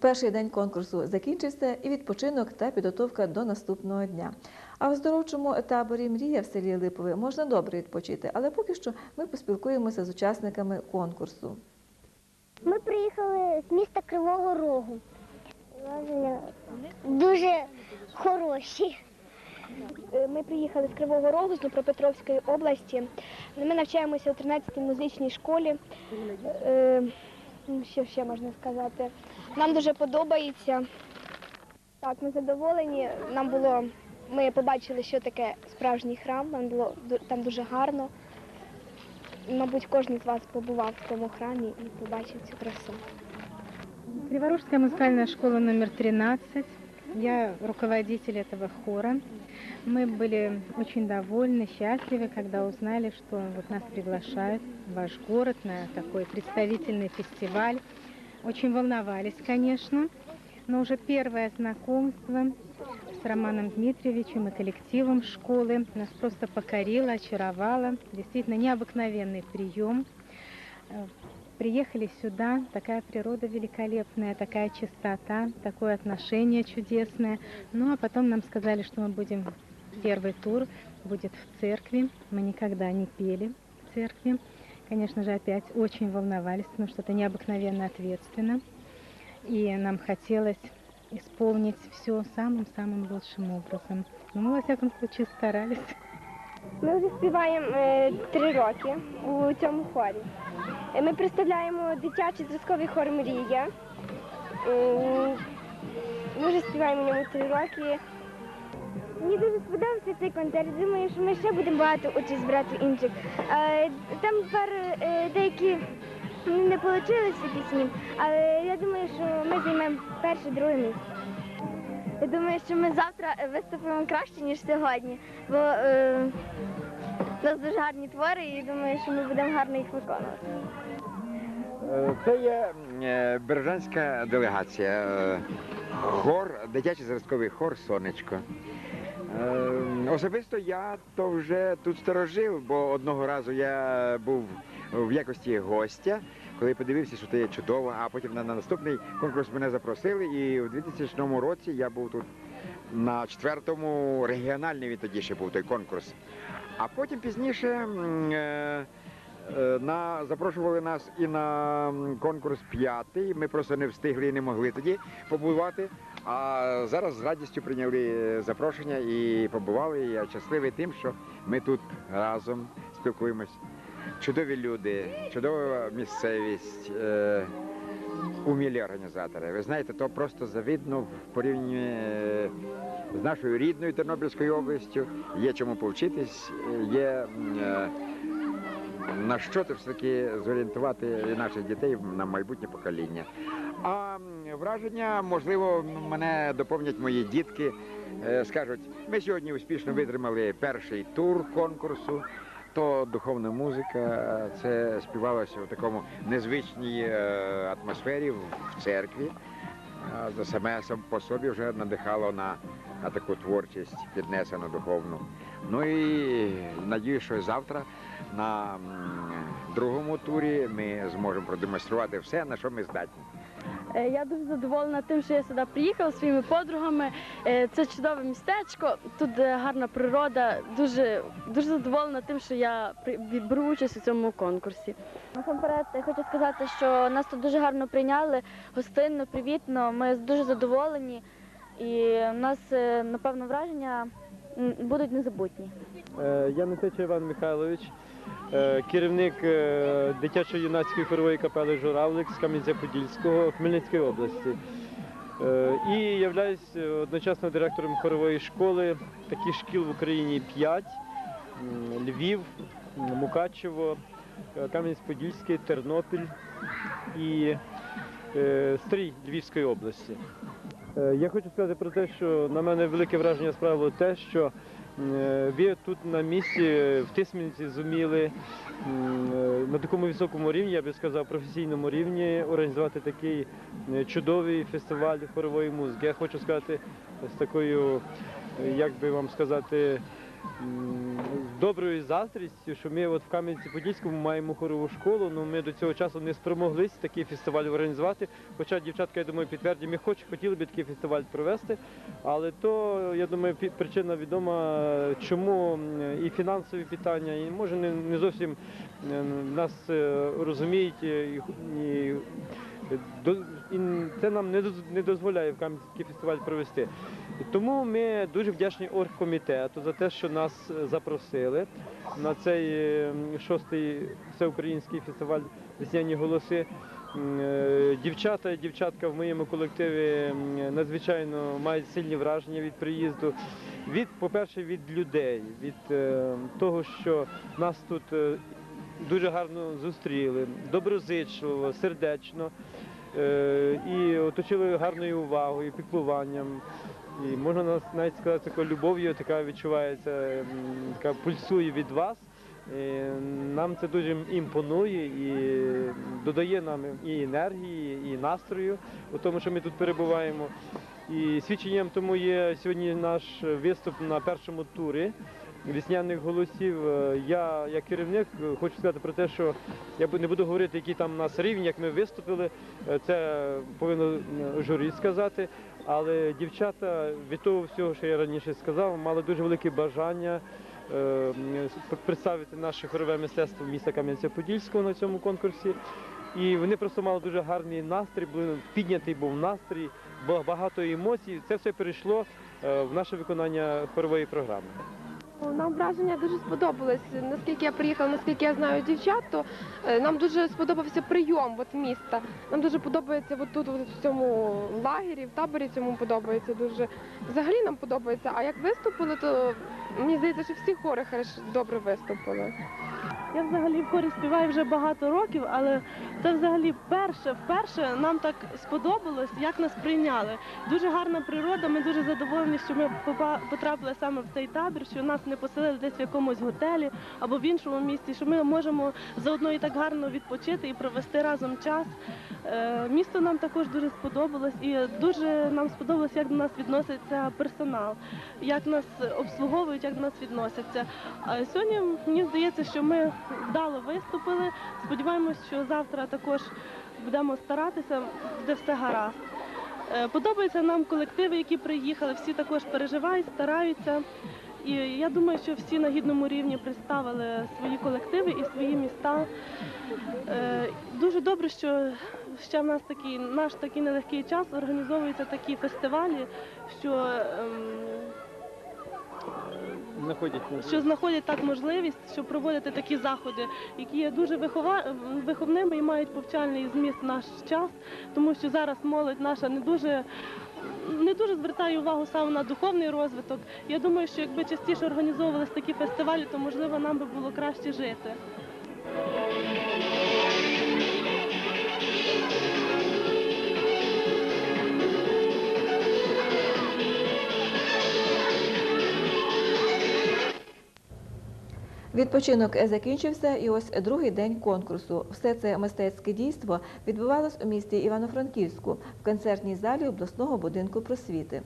Перший день конкурсу закінчився і відпочинок та підготовка до наступного дня. А в здоровчому таборі Мрія в селі Липове можна добре відпочити, але поки що ми поспілкуємося з учасниками конкурсу. Ми приїхали з міста Кривого Рогу. Дуже хороші. Е, Ми приїхали з Кривого Рогу, з Дніпропетровської області. Ми навчаємося у 13-й музичній школі. Що ще можна сказати? Нам дуже подобається. Так, ми задоволені. Нам було, ми побачили, що таке справжній храм. Нам було там дуже гарно. Мабуть, кожен з вас побував в тому храмі і побачив цю красу. Криворужская музыкальная школа номер 13. Я руководитель этого хора. Мы были очень довольны, счастливы, когда узнали, что вот нас приглашают в ваш город на такой представительный фестиваль. Очень волновались, конечно, но уже первое знакомство с Романом Дмитриевичем и коллективом школы нас просто покорило, очаровало. Действительно необыкновенный прием. Приехали сюда, такая природа великолепная, такая чистота, такое отношение чудесное. Ну а потом нам сказали, что мы будем, первый тур будет в церкви. Мы никогда не пели в церкви. Конечно же, опять очень волновались, потому что это необыкновенно ответственно. И нам хотелось исполнить все самым-самым лучшим образом. Но мы, во всяком случае, старались. Ми вже співаємо е, три роки у цьому хорі. Е, Ми представляємо дитячий зразковий хор Мрія. Ми вже співаємо в ньому три роки. Мені дуже сподобався цей концерт. Думаю, що ми ще будемо багато участь брати інших. Е, Там пару деякі не вийшли пісні, але я думаю, що ми займемо перше, друге місце. Я думаю, що ми завтра е, виступимо краще, ніж сьогодні, бо е, у нас дуже гарні твори і думаю, що ми будемо гарно їх виконувати. Е, Це є е, бережанська делегація. Хор, дитячий зразковий хор Сонечко. Особисто я то вже тут сторожив, бо одного разу я був в якості гостя, коли подивився, що це є чудово, а потім на, на наступний конкурс мене запросили, і в 2000 році я був тут на четвертому регіональний він тоді ще був той конкурс. А потім пізніше е, Е, На запрошували нас і на конкурс п'ятий. Ми просто не встигли і не могли тоді побувати. А зараз з радістю прийняли запрошення і побували. І Я щасливий тим, що ми тут разом спілкуємось. Чудові люди, чудова місцевість, е, умілі організатори. Ви знаєте, то просто завідно в порівнянні е, з нашою рідною Тернопільською областю. Є чому повчитись, є. е, на що ти все-таки зорієнтувати наших дітей на майбутнє покоління. А враження, можливо, мене доповнять мої дітки. Скажуть, ми сьогодні успішно витримали перший тур конкурсу. То духовна музика, це співалося в такому незвичній е, атмосфері в церкві. За саме по собі вже надихало на, на таку творчість піднесену духовну. Ну і надію, що завтра на другому турі ми зможемо продемонструвати все, на що ми здатні. Е, Я дуже задоволена тим, що я сюди приїхала зі своїми подругами. Е, Це чудове містечко, тут е, гарна природа. Дуже, дуже задоволена тим, що я беру участь у цьому конкурсі. Насамперед, я хочу сказати, що нас тут дуже гарно прийняли, гостинно, привітно. Ми дуже задоволені, і в нас, напевно, враження будуть незабутні. Е, Я Нетеча Іван Михайлович, е, керівник е, дитячо-юнацької хорової капели Журавлик з Кам'янця-Подільського Хмельницької області. І являюсь одночасно директором хорової школи. Таких шкіл в Україні п'ять: Львів, м, Мукачево, Кам'янець-Подільський, Тернопіль і Стрій Львівської області. Е, Я хочу сказати про те, що на мене велике враження справило те, що Е, Ви тут на місці в Тисменці зуміли е, на такому високому рівні, я би сказав, професійному рівні організувати такий чудовий фестиваль хорової музики. Я хочу сказати з такою, як би вам сказати, доброю заздрістю, що ми от в Кам'янці-Подільському маємо хорову школу, але ми до цього часу не спромоглися такий фестиваль організувати. Хоча дівчатка, я думаю, підтвердять, ми хоч хотіли би такий фестиваль провести, але то, я думаю, причина відома, чому і фінансові питання, і може не, зовсім е, нас е, розуміють е, і, це нам не дозволяє в Кам'янці такий фестиваль провести. Тому ми дуже вдячні оргкомітету за те, що нас е, запросили на цей е, шостий всеукраїнський фестиваль Весняні голоси. Е, Дівчата і дівчатка в моєму колективі надзвичайно мають сильні враження від приїзду. Від, по-перше, від людей, від того, що нас тут дуже гарно зустріли, доброзичливо, сердечно і оточили гарною увагою, піклуванням. І можна навіть сказати, такою любов'ю, така відчувається, така пульсує від вас. І нам це дуже імпонує і додає нам і енергії, і настрою у тому, що ми тут перебуваємо. І свідченням тому є сьогодні наш виступ на першому турі весняних голосів. Е, Я, як керівник, е, хочу сказати про те, що я не буду говорити, який там у нас рівень, як ми виступили. Е, Це повинно журі сказати. Але дівчата від того всього, що я раніше сказав, мали дуже велике бажання представити наше хорове мистецтво міста Кам'янця-Подільського на цьому конкурсі. І вони просто мали дуже гарний настрій, піднятий був настрій, було багато емоцій. Це все перейшло в наше виконання хорової програми. Нам враження дуже сподобалось. Наскільки я приїхала, наскільки я знаю дівчат, то е, нам дуже сподобався прийом от, міста. Нам дуже подобається от тут, от, в цьому лагері, в таборі цьому подобається дуже. Взагалі нам подобається. А як виступили, то мені здається, що всі хори добре виступили. Я взагалі в хорі співаю вже багато років, але це взагалі перше, вперше нам так сподобалось, як нас прийняли. Дуже гарна природа. Ми дуже задоволені, що ми потрапили саме в цей табір, що нас не поселили десь в якомусь готелі або в іншому місці, що ми можемо заодно і так гарно відпочити і провести разом час. Е, Місто нам також дуже сподобалось, і дуже нам сподобалось, як до нас відноситься персонал, як нас обслуговують, як до нас відносяться. Сьогодні мені здається, що ми вдало виступили. Сподіваємось, що завтра також будемо старатися, буде все гаразд. Е, Подобаються нам колективи, які приїхали, всі також переживають, стараються. І я думаю, що всі на гідному рівні представили свої колективи і свої міста. Е, Дуже добре, що ще в нас такий наш такий нелегкий час організовуються такі фестивалі, що ем, Знаходять що знаходять так можливість, щоб проводити такі заходи, які є дуже вихова... виховними і мають повчальний зміст в наш час, тому що зараз молодь наша не дуже. Не дуже звертає увагу саме на духовний розвиток. Я думаю, що якби частіше організовувалися такі фестивалі, то можливо нам би було краще жити. Відпочинок закінчився, і ось другий день конкурсу. Все це мистецьке дійство відбувалось у місті Івано-Франківську в концертній залі обласного будинку просвіти.